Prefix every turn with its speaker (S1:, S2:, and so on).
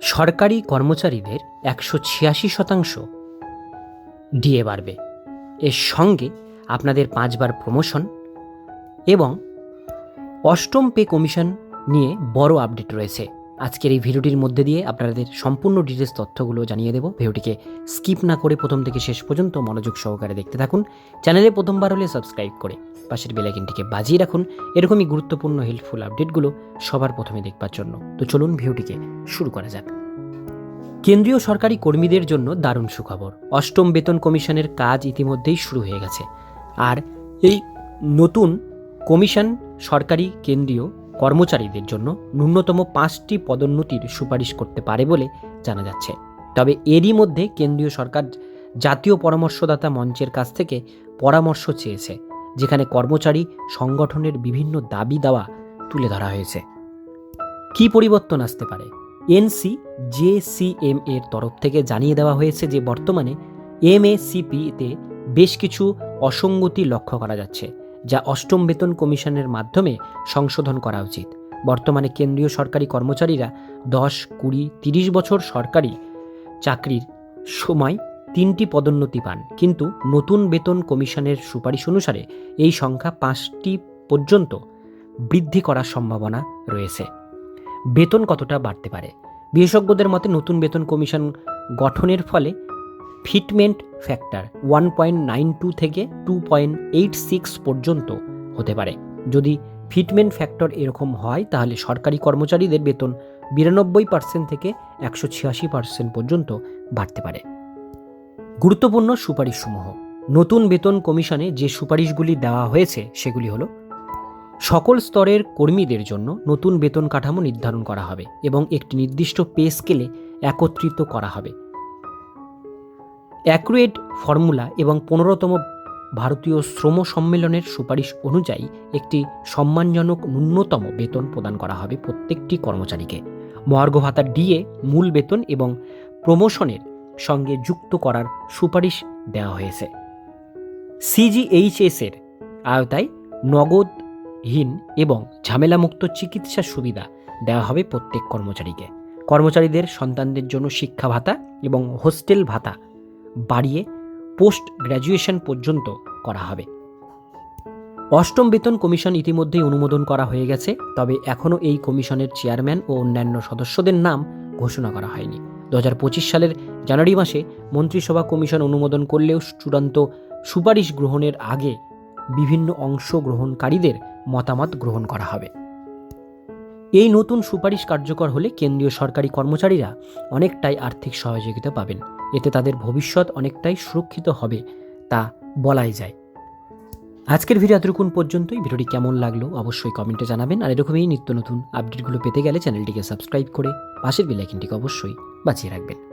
S1: সরকারি কর্মচারীদের একশো ছিয়াশি শতাংশ ডিএ বাড়বে। এর সঙ্গে আপনাদের পাঁচবার প্রমোশন এবং অষ্টম পে কমিশন নিয়ে বড় আপডেট রয়েছে। আজকের এই ভিডিওটির মধ্যে দিয়ে আপনাদের সম্পূর্ণ ডিটেলস তথ্যগুলো জানিয়ে দেবো। ভিডিওটিকে স্কিপ না করে প্রথম থেকে শেষ পর্যন্ত মনোযোগ সহকারে দেখতে থাকুন। চ্যানেলে প্রথমবার হলে সাবস্ক্রাইব করে পাশের বেলাইকিনটিকে বাজিয়ে রাখুন। এরকমই গুরুত্বপূর্ণ হেল্পফুল আপডেটগুলো সবার প্রথমে দেখবার জন্য। তো চলুন ভিডিওটিকে শুরু করা যাক। কেন্দ্রীয় সরকারি কর্মীদের জন্য দারুণ সুখবর। অষ্টম বেতন কমিশনের কাজ ইতিমধ্যেই শুরু হয়ে গেছে। আর এই নতুন কমিশন সরকারি কেন্দ্রীয় কর্মচারীদের জন্য ন্যূনতম পাঁচটি পদোন্নতির সুপারিশ করতে পারে বলে জানা যাচ্ছে। তবে এরই মধ্যে কেন্দ্রীয় সরকার জাতীয় পরামর্শদাতা মঞ্চের কাছ থেকে পরামর্শ চেয়েছে, যেখানে কর্মচারী সংগঠনের বিভিন্ন দাবি দাওয়া তুলে ধরা হয়েছে। কি পরিবর্তন আসতে পারে? এনসি জেসিএম এর তরফ থেকে জানিয়ে দেওয়া হয়েছে যে বর্তমানে এমএসিপিতে বেশ কিছু অসঙ্গতি লক্ষ্য করা যাচ্ছে। যা অষ্টম বেতন কমিশনের মাধ্যমে সংশোধন করা উচিত। বর্তমানে কেন্দ্রীয় সরকারি কর্মচারীরা দশ, কুড়ি, তিরিশ বছর সরকারি চাকরির সময় তিনটি পদোন্নতি পান। কিন্তু নতুন বেতন কমিশনের সুপারিশ অনুসারে এই সংখ্যা পাঁচটি পর্যন্ত বৃদ্ধি করার সম্ভাবনা রয়েছে। বেতন কতটা বাড়তে পারে? বিশেষজ্ঞদের মতে নতুন বেতন কমিশন গঠনের ফলে fitment factor one point nine two থেকে টু পয়েন্ট এইট সিক্স পর্যন্ত হতে পারে। যদি ফিটমেন্ট ফ্যাক্টর এরকম হয়, তাহলে সরকারি কর্মচারীদের বেতন বিরানব্বই পার্সেন্ট থেকে একশো ছিয়াশি পার্সেন্ট পর্যন্ত বাড়তে পারে। গুরুত্বপূর্ণ সুপারিশসমূহ। নতুন বেতন কমিশনে যে সুপারিশগুলি দেওয়া হয়েছে, সেগুলি হলো, সকল স্তরের কর্মীদের জন্য নতুন বেতন কাঠামো নির্ধারণ করা হবে এবং একটি নির্দিষ্ট পে স্কেলে একত্রিত করা হবে। অ্যাকুরেট ফর্মুলা এবং পনেরোতম ভারতীয় শ্রম সম্মেলনের সুপারিশ অনুযায়ী একটি সম্মানজনক ন্যূনতম বেতন প্রদান করা হবে প্রত্যেকটি কর্মচারীকে। মহার্ঘ ভাতা ডিএ মূল বেতন এবং প্রমোশনের সঙ্গে যুক্ত করার সুপারিশ দেওয়া হয়েছে। সিজিএইচএস এর আওতায় নগদহীন এবং ঝামেলামুক্ত চিকিৎসা সুবিধা দেওয়া হবে প্রত্যেক কর্মচারীকে। কর্মচারীদের সন্তানদের জন্য শিক্ষা ভাতা এবং হোস্টেল ভাতা বাড়িয়ে পোস্ট গ্র্যাজুয়েশন পর্যন্ত করা হবে। অষ্টম বেতন কমিশন ইতিমধ্যেই অনুমোদন করা হয়ে গেছে, তবে এখনও এই কমিশনের চেয়ারম্যান ও অন্যান্য সদস্যদের নাম ঘোষণা করা হয়নি। দু হাজার পঁচিশ সালের জানুয়ারি মাসে মন্ত্রিসভা কমিশন অনুমোদন করলেও চূড়ান্ত সুপারিশ গ্রহণের আগে বিভিন্ন অংশ গ্রহণকারীদের মতামত গ্রহণ করা হবে। এই নতুন সুপারিশ কার্যকর হলে কেন্দ্রীয় সরকারি কর্মচারীরা অনেকটাই আর্থিক সহযোগিতা পাবেন। এতে তাদের ভবিষ্যৎ অনেকটাই সুরক্ষিত হবে, তা বলাই যায়। আজকের ভিডিও এতটুকুন পর্যন্তই। ভিডিওটি কেমন লাগল অবশ্যই কমেন্টে জানাবেন। আর এরকমই নিত্য নতুন আপডেটগুলো পেতে গেলে চ্যানেলটিকে সাবস্ক্রাইব করে পাশের বেলাইকিনটিকে অবশ্যই বাঁচিয়ে রাখবেন।